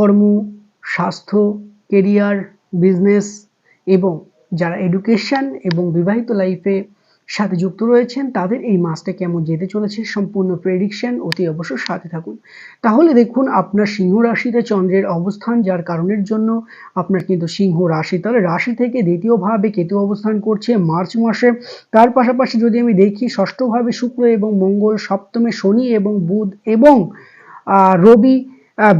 কর্ম স্বাস্থ্য career business এবং যারা এডুকেশন এবং বিবাহিত লাইফে সাথে যুক্ত রয়েছেন, তাদের এই মাসটা কেমন যেতে চলেছে সম্পূর্ণ প্রেডিকশন অতি অবশ্য সাথে থাকুন। তাহলে দেখুন, আপনার সিংহ রাশিতে চন্দ্রের অবস্থান, যার কারণের জন্য আপনার কিন্তু সিংহ রাশি, তাহলে রাশি থেকে দ্বিতীয়ভাবে কেতু অবস্থান করছে মার্চ মাসে। তার পাশাপাশি যদি আমি দেখি ষষ্ঠভাবে শুক্র এবং মঙ্গল, সপ্তমে শনি এবং বুধ এবং রবি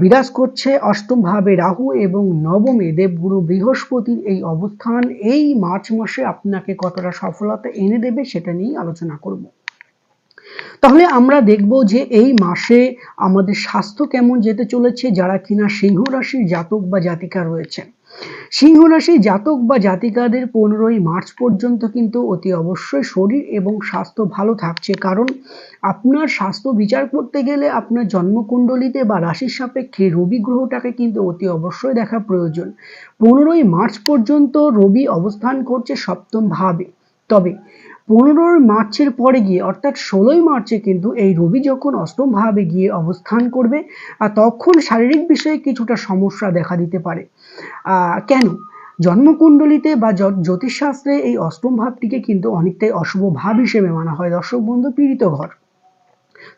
বিরাজ করছে অষ্টম ভাবে রাহু এবং নবমে দেবগুরু বৃহস্পতির এই অবস্থান। এই মার্চ মাসে আপনাকে কতটা সফলতা এনে দেবে সেটা নিয়েই আলোচনা করব। তাহলে আমরা দেখব যে এই মাসে আমাদের স্বাস্থ্য কেমন যেতে চলেছে, যারা কিনা সিংহ রাশির জাতক বা জাতিকা রয়েছে সিংহ রাশি জাতক বা জাতিকাদের পনেরোই মার্চ পর্যন্ত কিন্তু অতি অবশ্যই শরীর এবং স্বাস্থ্য ভালো থাকছে। কারণ আপনার স্বাস্থ্য বিচার করতে গেলে আপনার জন্মকুণ্ডলিতে বা রাশির সাপেক্ষে রবি গ্রহটাকে কিন্তু অতি অবশ্যই দেখা প্রয়োজন। পনেরোই মার্চ পর্যন্ত রবি অবস্থান করছে সপ্তম ভাবে। তবে পনেরোই মার্চের পরে গিয়ে, অর্থাৎ ষোলোই মার্চে কিন্তু এই রবি যখন অষ্টম ভাবে গিয়ে অবস্থান করবে আর তখন শারীরিক বিষয়ে কিছুটা সমস্যা দেখা দিতে পারে। কেন? জন্মকুণ্ডলিতে বা জ্যোতিষ জ্যোতিষশাস্ত্রে এই অষ্টম ভাবটিকে কিন্তু অনেকটাই অশুভ ভাব হিসেবে মানা হয়। দর্শক বন্ধু, পীড়িত ঘর।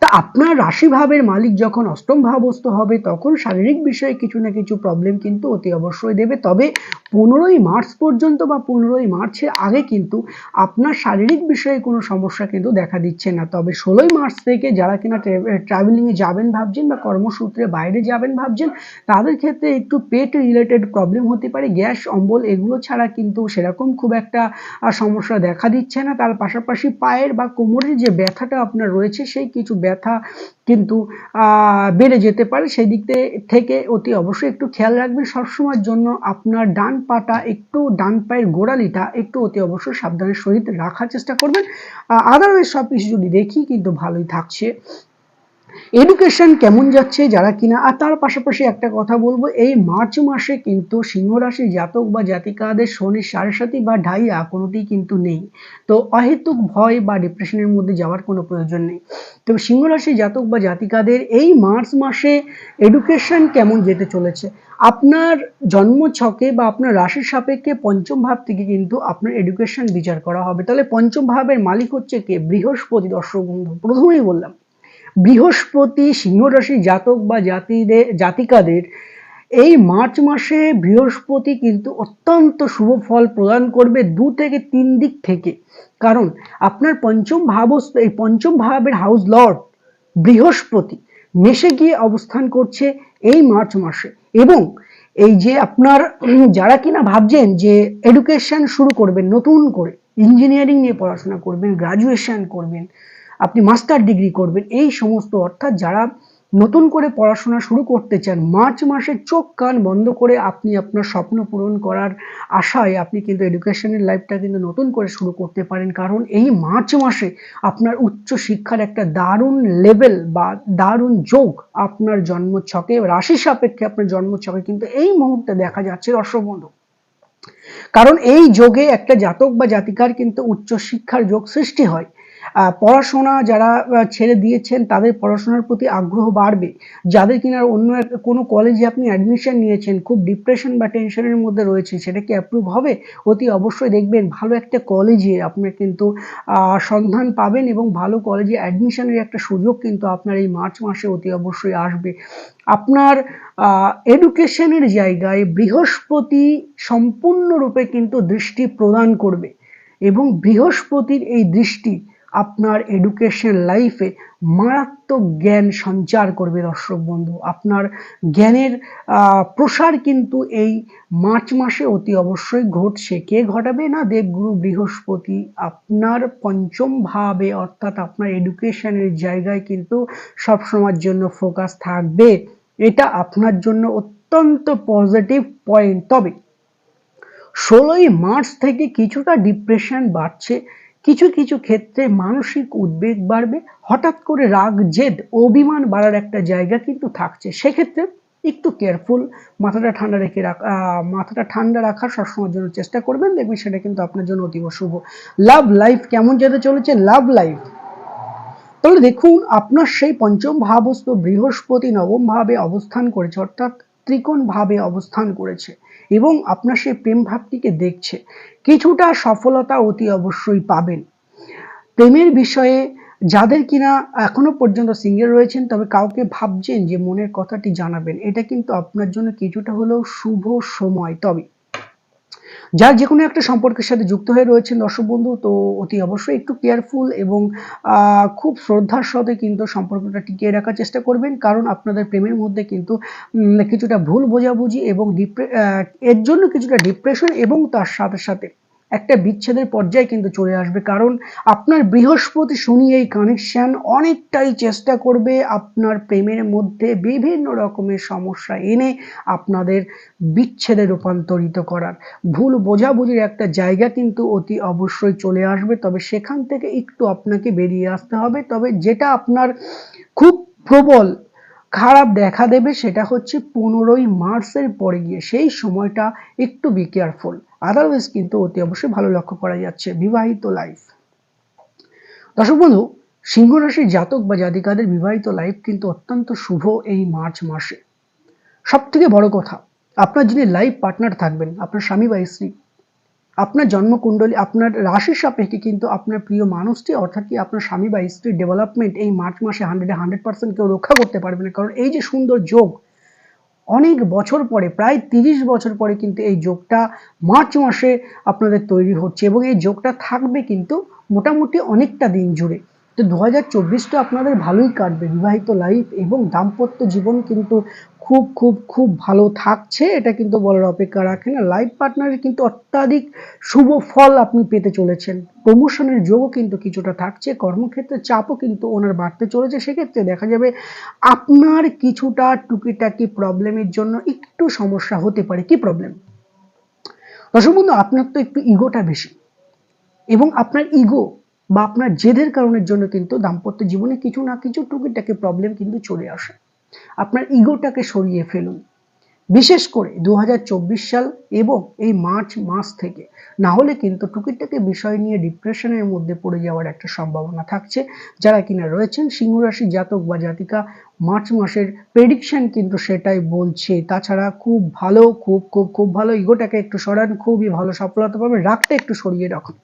তা আপনার রাশি ভাবের মালিক যখন অষ্টম ভাবস্থ হবে, তখন শারীরিক বিষয়ে কিছু না কিছু প্রবলেম কিন্তু অতি অবশ্যই দেবে। তবে পনেরোই মার্চ পর্যন্ত বা পনেরোই মার্চের আগে কিন্তু আপনার শারীরিক বিষয়ে কোনো সমস্যা কিন্তু দেখা দিচ্ছে না। তবে ষোলোই মার্চ থেকে যারা কিনা ট্রাভেলিংয়ে যাবেন ভাবছেন বা কর্মসূত্রে বাইরে যাবেন ভাবছেন, তাদের ক্ষেত্রে একটু পেট রিলেটেড প্রবলেম হতে পারে। গ্যাস, অম্বল এগুলো ছাড়া কিন্তু সেরকম খুব একটা সমস্যা দেখা দিচ্ছে না। তার পাশাপাশি পায়ের বা কোমরের যে ব্যথাটা আপনার রয়েছে, সেই কিছু ব্যথা, কিন্তু বেড়ে যেতে পারে, সেই দিক থেকে অতি অবশ্যই একটু খেয়াল রাখবেন। সবসময়ের জন্য আপনার ডান পাটা একটু, ডান পায়ের গোড়ালিটা একটু অতি অবশ্যই সাবধানের সহিত রাখার চেষ্টা করবেন। আদারওয়াইজ সব কিছু যদি দেখি, কিন্তু ভালোই থাকছে। এডুকেশন কেমন যাচ্ছে, যারা কিনা, আর তার পাশাপাশি একটা কথা বলব, এই মার্চ মাসে কিন্তু সিংহ রাশি জাতক বা জাতিকাদের শনির সাড়ে সাথী বা ঢাইয়া কোনোটি কিন্তু নেই। তো অহেতুক ভয় বা ডিপ্রেশনের মধ্যে যাওয়ার কোনো প্রয়োজন নেই। তো সিংহ রাশি জাতক বা জাতিকাদের এই মার্চ মাসে এডুকেশন কেমন যেতে চলেছে? আপনার জন্ম ছকে বা আপনার রাশির সাপেক্ষে পঞ্চম ভাব থেকে কিন্তু আপনার এডুকেশন বিচার করা হবে। তাহলে পঞ্চম ভাবের মালিক হচ্ছে কে? বৃহস্পতি দর্শক বন্ধু। প্রথমেই বললাম বৃহস্পতি, সিংহরাশি জাতক বা জাতিদের, জাতিকাদের, এই মার্চ মাসে বৃহস্পতি কিন্তু অত্যন্ত শুভ ফল প্রদান করবে দু থেকে তিন দিক থেকে। কারণ আপনার পঞ্চম ভাবস্থ, এই পঞ্চম ভাবের হাউস লর্ড বৃহস্পতি মেষে গিয়ে অবস্থান করছে এই মার্চ মাসে। এবং এই যে আপনার, যারা কিনা ভাবছেন যে এডুকেশন শুরু করবেন, নতুন করে ইঞ্জিনিয়ারিং নিয়ে পড়াশোনা করবেন গ্রাজুয়েশন করবেন আপনি মাস্টার ডিগ্রি করবেন, এই সমস্ত অর্থাৎ যারা নতুন করে পড়াশোনা শুরু করতে চান, মার্চ মাসে চোখ কান বন্ধ করে আপনি আপনার স্বপ্ন পূরণ করার আশায় আপনি কিন্তু এডুকেশনের লাইফটা কিন্তু নতুন করে শুরু করতে পারেন। কারণ এই মার্চ মাসে আপনার উচ্চ শিক্ষার একটা দারুণ লেভেল বা দারুণ যোগ আপনার জন্ম ছকে রাশি সাপেক্ষে আপনার জন্ম ছকে কিন্তু এই মুহূর্তে দেখা যাচ্ছে দর্শক কারণ এই যোগে একটা জাতক বা জাতিকার কিন্তু উচ্চ শিক্ষার যোগ সৃষ্টি হয়। পড়াশোনা যারা ছেড়ে দিয়েছেন, তাদের পড়াশোনার প্রতি আগ্রহ বাড়বে। যাদের কিনা অন্য কোনো কলেজে আপনি অ্যাডমিশন নিয়েছেন, খুব ডিপ্রেশন বা টেনশনের মধ্যে রয়েছে সেটা কি অ্যাপ্রুভ হবে? অতি অবশ্যই দেখবেন ভালো একটা কলেজে আপনার কিন্তু সন্ধান পাবেন এবং ভালো কলেজে অ্যাডমিশনের একটা সুযোগ কিন্তু আপনার এই মার্চ মাসে অতি অবশ্যই আসবে। আপনার এডুকেশনের জায়গায় বৃহস্পতি সম্পূর্ণরূপে কিন্তু দৃষ্টি প্রদান করবে এবং বৃহস্পতির এই দৃষ্টি আপনার এডুকেশন লাইফে মারাত্মক জ্ঞান সঞ্চার করবে দর্শক বন্ধু। আপনার জ্ঞানের প্রসার কিন্তু এই মার্চ মাসে অতি অবশ্যই ঘটছে। কে ঘটাবে না? দেবগুরু বৃহস্পতি। আপনার পঞ্চম ভাবে অর্থাৎ আপনার এডুকেশনের জায়গায় কিন্তু সবসময়ের জন্য ফোকাস থাকবে। এটা আপনার জন্য অত্যন্ত পজিটিভ পয়েন্ট তবে ষোলোই মার্চ থেকে কিছুটা ডিপ্রেশন বাড়ছে। কিছু কিছু ক্ষেত্রে মানসিক উদ্বেগ বাড়বে, হঠাৎ করে রাগ, জেদ অভিমান বাড়ার একটা জায়গা কিন্তু থাকছে। সেক্ষেত্রে একটু কেয়ারফুল মাথাটা ঠান্ডা রেখে রাখা মাথাটা ঠান্ডা রাখার সবসময়ের জন্য চেষ্টা করবেন। দেখবেন সেটা কিন্তু আপনার জন্য অতীব শুভ। লাভ লাইফ কেমন যেতে চলেছে? লাভ লাইফ তাহলে দেখুন, আপনার সেই পঞ্চম ভাবস্থ বৃহস্পতি নবম ভাবে অবস্থান করেছে, অর্থাৎ ত্রিকোণ ভাবে অবস্থান করেছে এবং আপনার সেই প্রেম ভাবটিকে দেখছে। কিছুটা সফলতা অতি অবশ্যই পাবেন। প্রেমের বিষয়ে যাদের কিনা এখনও পর্যন্ত সিঙ্গেল রয়েছেন, তবে কাউকে ভাবছেন যে মনের কথাটি জানাবেন। এটা কিন্তু আপনার জন্য কিছুটা হলেও শুভ সময়। তবে যার যে কোনো একটা সম্পর্কের সাথে যুক্ত হয়ে রয়েছেন দর্শক বন্ধু, তো অতি অবশ্যই একটু কেয়ারফুল এবং খুব শ্রদ্ধার সাথে কিন্তু সম্পর্কটা টিকিয়ে রাখার চেষ্টা করবেন। কারণ আপনাদের প্রেমের মধ্যে কিন্তু কিছুটা ভুল বোঝাবুঝি এবং ডিপ্রে এর জন্য কিছুটা ডিপ্রেশন এবং তার সাথে সাথে একটা বিচ্ছেদের পর্যায়ে কিন্তু চলে আসবে। কারণ আপনার বৃহস্পতি শনি এই কানেকশন অনেকটাই চেষ্টা করবে আপনার প্রেমের মধ্যে বিভিন্ন রকমের সমস্যা এনে আপনাদের বিচ্ছেদে রূপান্তরিত করার। ভুল বোঝাবুঝির একটা জায়গা কিন্তু অতি অবশ্যই চলে আসবে। তবে সেখান থেকে একটু আপনাকে বেরিয়ে আসতে হবে। তবে যেটা আপনার খুব প্রবল খারাপ দেখা দেবে সেটা হচ্ছে পনেরোই মার্চের পরে গিয়ে। সেই সময়টা একটু বি কেয়ারফুল আদারওয়াইজ কিন্তু অতি অবশ্যই ভালো লক্ষ্য করা যাচ্ছে বিবাহিত লাইফ দর্শক বন্ধু, সিংহ রাশির জাতক বা জাতিকাদের বিবাহিত লাইফ কিন্তু অত্যন্ত শুভ এই মার্চ মাসে। সব থেকে বড় কথা, আপনার যিনি লাইফ পার্টনার থাকবেন, আপনার স্বামী বা স্ত্রী, আপনার জন্মকুণ্ডলী, আপনার রাশির সাপেক্ষে কিন্তু আপনার প্রিয় মানুষটি, অর্থাৎ কি আপনার স্বামী বা স্ত্রীর ডেভেলপমেন্ট এই মার্চ মাসে হান্ড্রেডে হান্ড্রেড পার্সেন্ট কেউ রক্ষা করতে পারবে না। কারণ এই যে সুন্দর যোগ অনেক বছর পরে, প্রায় তিরিশ বছর পরে কিন্তু এই যোগটা মার্চ মাসে আপনাদের তৈরি হচ্ছে এবং এই যোগটা থাকবে কিন্তু মোটামুটি অনেকটা দিন জুড়ে। তো দু হাজার চব্বিশটা আপনাদের ভালোই কাটবে, বিবাহিত লাইফ এবং দাম্পত্য জীবন কিন্তু খুব খুব খুব ভালো থাকছে। এটা কিন্তু বলার অপেক্ষা রাখে না লাইফ পার্টনারের কিন্তু অত্যাধিক শুভ ফল আপনি পেতে চলেছেন। প্রমোশনের যোগও কিন্তু কিছুটা থাকছে। কর্মক্ষেত্রে চাপও কিন্তু ওনার বাড়তে চলেছে। সেক্ষেত্রে দেখা যাবে আপনার কিছুটা টুকিটাকি প্রবলেমের জন্য একটু সমস্যা হতে পারে। কি প্রবলেম দর্শক বন্ধু, আপনার তো একটু ইগোটা বেশি এবং আপনার ইগো বা আপনার জেদের কারণের জন্য কিন্তু দাম্পত্য জীবনে কিছু না কিছু টুকিটাকি প্রবলেম কিন্তু চলে আসে। আপনার ইগোটাকে সরিয়ে ফেলুন। বিশেষ করে দুহাজার চব্বিশ সাল এবং এই মার্চ মাস থেকে। না হলে কিন্তু টুকিটাকি বিষয় নিয়ে ডিপ্রেশনের মধ্যে পড়ে যাওয়ার একটা সম্ভাবনা থাকছে। যারা কিনা রয়েছেন সিংহরাশি জাতক বা জাতিকা, মার্চ মাসের প্রেডিকশন কিন্তু সেটাই বলছে। তাছাড়া খুব ভালো, খুব খুব খুব ভালো ইগোটাকে একটু সরান, খুবই ভালো সফলতা পাবে রাগটা একটু সরিয়ে রাখুন।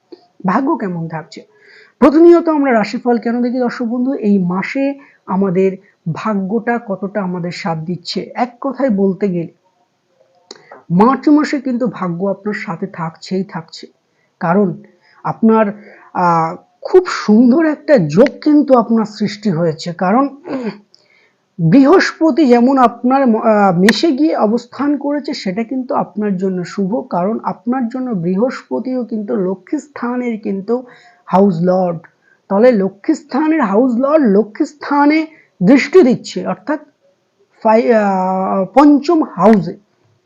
ভাগ্য কেমন থাকছে? প্রতিনিয়ত আমরা রাশিফল কেন দেখি দর্শক বন্ধু? এই মাসে আমাদের ভাগ্যটা কতটা আমাদের সাথ দিচ্ছে? এক কথায় বলতে গেলে, মার্চ মাসে কিন্তু ভাগ্য আপনার সাথে থাকছেই থাকছে। কারণ আপনার খুব সুন্দর একটা যোগ কিন্তু আপনার সৃষ্টি হয়েছে। কারণ বৃহস্পতি যেমন আপনার মেশে গিয়ে অবস্থান করেছে, সেটা কিন্তু আপনার জন্য শুভ। কারণ আপনার জন্য বৃহস্পতিও কিন্তু লক্ষ্মী স্থানের কিন্তু হাউস লর্ড। তাহলে লক্ষ্মী স্থানের হাউস লর্ড লক্ষ্মী স্থানে দৃষ্টি দিচ্ছে, অর্থাৎ পঞ্চম হাউসে।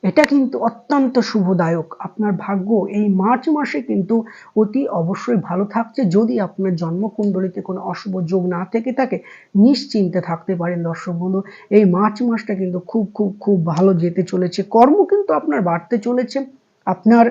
এটা কিন্তু অত্যন্ত শুভদায়ক। আপনার ভাগ্য এই মার্চ মাসে কিন্তু অতি অবশ্যই ভালো থাকছে। যদি আপনার জন্মকুণ্ডলিতে কোনো অশুভ যোগ না থেকে থাকে, নিশ্চিন্তে থাকতে পারেন দর্শক বন্ধু। এই মার্চ মাসটা কিন্তু খুব খুব খুব ভালো যেতে চলেছে। কর্ম কিন্তু আপনার বাড়তে চলেছে। আপনার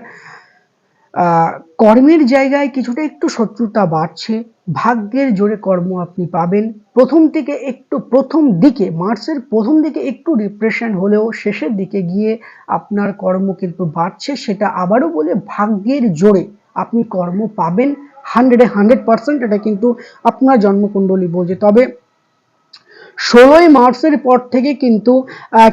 কর্মের জায়গায় কিছুটা একটু শত্রুতা বাড়ছে, ভাগ্যের জোরে কর্ম আপনি পাবেন। প্রথম থেকে একটু প্রথম দিকে, মার্চের প্রথম দিকে একটু ডিপ্রেশন হলেও শেষের দিকে গিয়ে আপনার কর্ম কিন্তু বাড়ছে, সেটা আবারও বলে ভাগ্যের জোরে আপনি কর্ম পাবেন। হান্ড্রেডে হান্ড্রেড পার্সেন্ট এটা কিন্তু আপনার জন্মকুণ্ডলী বলছে তবে ষোলোই মার্চের পর থেকে কিন্তু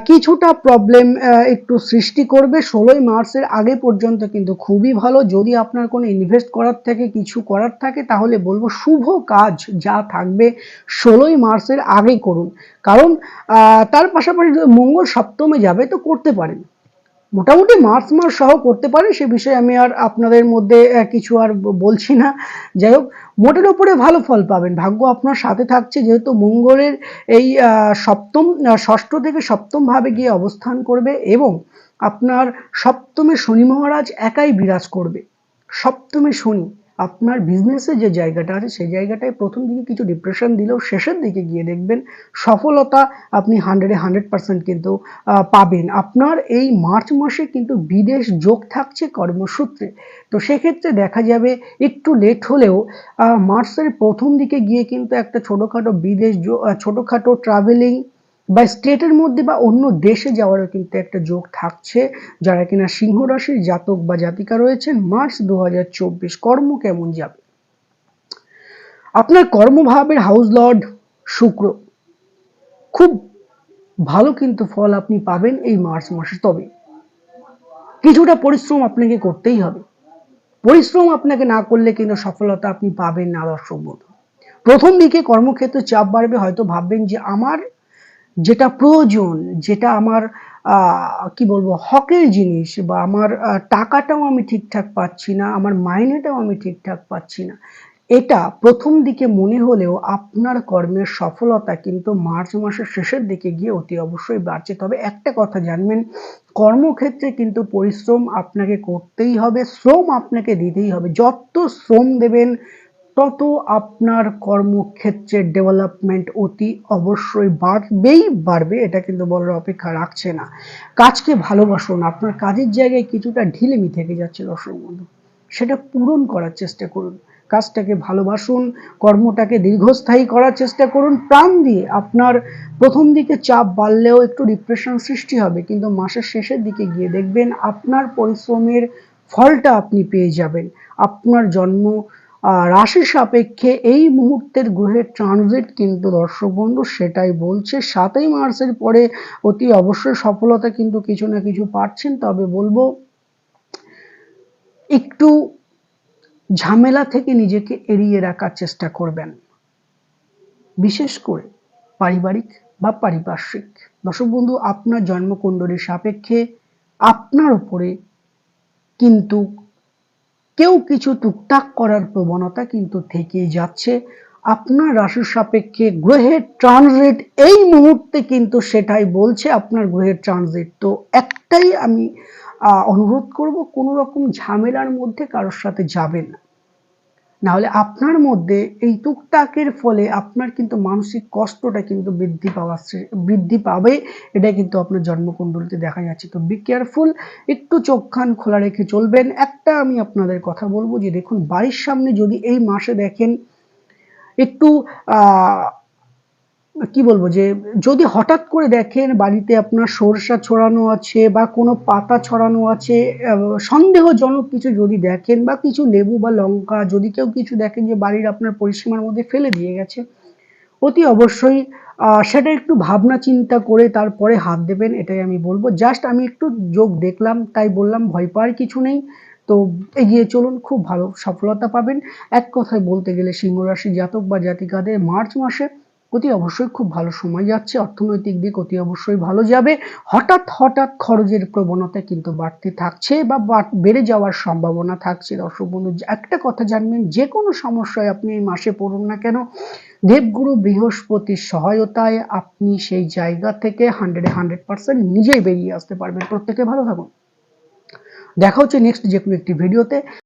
কিছুটা প্রবলেম একটু সৃষ্টি করবে। ষোলোই মার্চের আগে পর্যন্ত কিন্তু খুবই ভালো। যদি আপনার কোনো ইনভেস্ট করার থেকে কিছু করার থাকে, তাহলে বলব শুভ কাজ যা থাকবে ষোলোই মার্চের আগে করুন। কারণ তার পাশাপাশি মঙ্গল সপ্তমে যাবে, তো করতে পারেন। মোটামুটি মার্চ মাস সহ করতে পারে সে বিষয়ে আমি আর আপনাদের মধ্যে কিছু আর বলছি না। যাই হোক, মোটের ওপরে ভালো ফল পাবেন। ভাগ্য আপনার সাথে থাকছে, যেহেতু মঙ্গলের এই সপ্তম ষষ্ঠ থেকে সপ্তমভাবে গিয়ে অবস্থান করবে এবং আপনার সপ্তমে শনি মহারাজ একাই বিরাজ করবে। সপ্তমে শনি। আপনার বিজনেসের যে জায়গাটা আছে, সেই জায়গাটায় প্রথম দিকে কিছু ডিপ্রেশন দিলেও শেষের দিকে গিয়ে দেখবেন সফলতা আপনি হান্ড্রেডে হান্ড্রেড পার্সেন্ট কিন্তু পাবেন। আপনার এই মার্চ মাসে কিন্তু বিদেশ যোগ থাকছে কর্মসূত্রে। তো সেক্ষেত্রে দেখা যাবে একটু লেট হলেও মার্চের প্রথম দিকে গিয়ে কিন্তু একটা ছোটোখাটো বিদেশ ছোটোখাটো ট্রাভেলিং বা স্টেটের মধ্যে বা অন্য দেশে যাওয়ারও কিন্তু একটা যোগ থাকছে, যারা কিনা সিংহ রাশির জাতক বা জাতিকা রয়েছেন, মার্চ দু হাজার চব্বিশ কর্ম কেমন যাবে? আপনার কর্মভাবের হাউস লর্ড শুক্র, খুব ভালো কিন্তু ফল আপনি পাবেন এই মার্চ মাসে। তবে কিছুটা পরিশ্রম আপনাকে করতেই হবে। পরিশ্রম আপনাকে না করলে কিন্তু সফলতা আপনি পাবেন না, দর্শক বন্ধু। প্রথম দিকে কর্মক্ষেত্রে চাপ বাড়বে, হয়তো ভাববেন যে আমার যেটা প্রয়োজন, যেটা আমার কি বলব, হকের জিনিস বা আমার টাকাটাও আমি ঠিকঠাক পাচ্ছি না, আমার মাইনেটাও আমি ঠিকঠাক পাচ্ছি না, এটা প্রথম দিকে মনে হলেও আপনার কর্মের সফলতা কিন্তু মার্চ মাসের শেষের দিকে গিয়ে অতি অবশ্যই বাড়ছে। তবে একটা কথা জানবেন, কর্মক্ষেত্রে কিন্তু পরিশ্রম আপনাকে করতেই হবে, শ্রম আপনাকে দিতেই হবে। যত শ্রম দেবেন তত আপনার কর্মক্ষেত্রের ডেভেলপমেন্ট অতি অবশ্যই বাড়বেই, বাড়বে, এটা কিন্তু বলার অপেক্ষা রাখছে না। কাজকে ভালোবাসুন, আপনার কাজের জায়গায় কিছুটা ঢিলেমি থেকে যাচ্ছে, দর্শক বন্ধু। সেটা পূরণ করার চেষ্টা করুন। কাজটাকে ভালোবাসুন, কর্মটাকে দীর্ঘস্থায়ী করার চেষ্টা করুন, প্রাণ দিয়ে আপনার প্রথম দিকে চাপ বাড়লেও একটু ডিপ্রেশন সৃষ্টি হবে, কিন্তু মাসের শেষের দিকে গিয়ে দেখবেন আপনার পরিশ্রমের ফলটা আপনি পেয়ে যাবেন। আপনার জন্ম রাশি সাপেক্ষে এই মুহূর্তের গ্রহের ট্রানজিট কিন্তু দর্শক বন্ধু সেটাই বলছে। সাতই মার্চের পরে অতি অবশ্যই সফলতা কিন্তু কিছু না কিছু পাচ্ছেন। তবে বলব, একটু ঝামেলা থেকে নিজেকে এড়িয়ে রাখার চেষ্টা করবেন। বিশেষ করে পারিবারিক বা পারিপার্শ্বিক। দর্শক বন্ধু, আপনার জন্মকুণ্ডলীর সাপেক্ষে আপনার উপরে কিন্তু কেউ কিছু টুকটাক করার প্রবণতা কিন্তু থেকেই যাচ্ছে। আপনার রাশির সাপেক্ষে গ্রহের ট্রানজিট এই মুহূর্তে কিন্তু সেটাই বলছে, আপনার গ্রহের ট্রানজিট তো একটাই আমি অনুরোধ করব, কোনো রকম ঝামেলার মধ্যে কারোর সাথে যাবেন না। নাহলে আপনার মধ্যে এই টুকটাকের ফলে আপনার কিন্তু মানসিক কষ্টটা কিন্তু বৃদ্ধি পাওয়া বৃদ্ধি পাবে। এটা কিন্তু আপনার জন্মকুণ্ডলিতে দেখা যাচ্ছে। তো বি কেয়ারফুল একটু চোখখান খোলা রেখে চলবেন। একটা আমি আপনাদের কথা বলব যে দেখুন, বাড়ির সামনে যদি এই মাসে দেখেন, একটু কি বলব যে, যদি হঠাৎ করে দেখেন বাড়িতে আপনার সরষা ছড়ানো আছে বা কোনো পাতা ছড়ানো আছে সন্দেহজনক কিছু যদি দেখেন বা কিছু লেবু বা লঙ্কা যদি কেউ কিছু দেখেন যে বাড়ির আপনার পরিসীমার মধ্যে ফেলে দিয়ে গেছে, অতি অবশ্যই সেটা একটু ভাবনা চিন্তা করে তারপরে হাত দেবেন, এটাই আমি বলব। জাস্ট আমি একটু যোগ দেখলাম, তাই বললাম, ভয় পাওয়ার কিছু নেই। তো এগিয়ে চলুন, খুব ভালো সফলতা পাবেন। এক কথায় বলতে গেলে সিংহরাশি জাতক বা জাতিকাদের মার্চ মাসে অতি অবশ্যই খুব ভালো সময় যাচ্ছে, অর্থনৈতিক দিক অতি অবশ্যই ভালো যাবে। হঠাৎ হঠাৎ খরচের প্রবণতা কিন্তু বাড়তে থাকছে বা বেড়ে যাওয়ার সম্ভাবনা থাকছে। দর্শক বন্ধু, একটা কথা জানবেন, যে কোনো সমস্যায় আপনি এই মাসে পড়ুন না কেন, দেবগুরু বৃহস্পতির সহায়তায় আপনি সেই জায়গা থেকে হান্ড্রেডে হান্ড্রেড পার্সেন্ট নিজেই বেরিয়ে আসতে পারবেন। প্রত্যেকে ভালো থাকুন। দেখা হচ্ছে নেক্সট যে কোনো একটি ভিডিওতে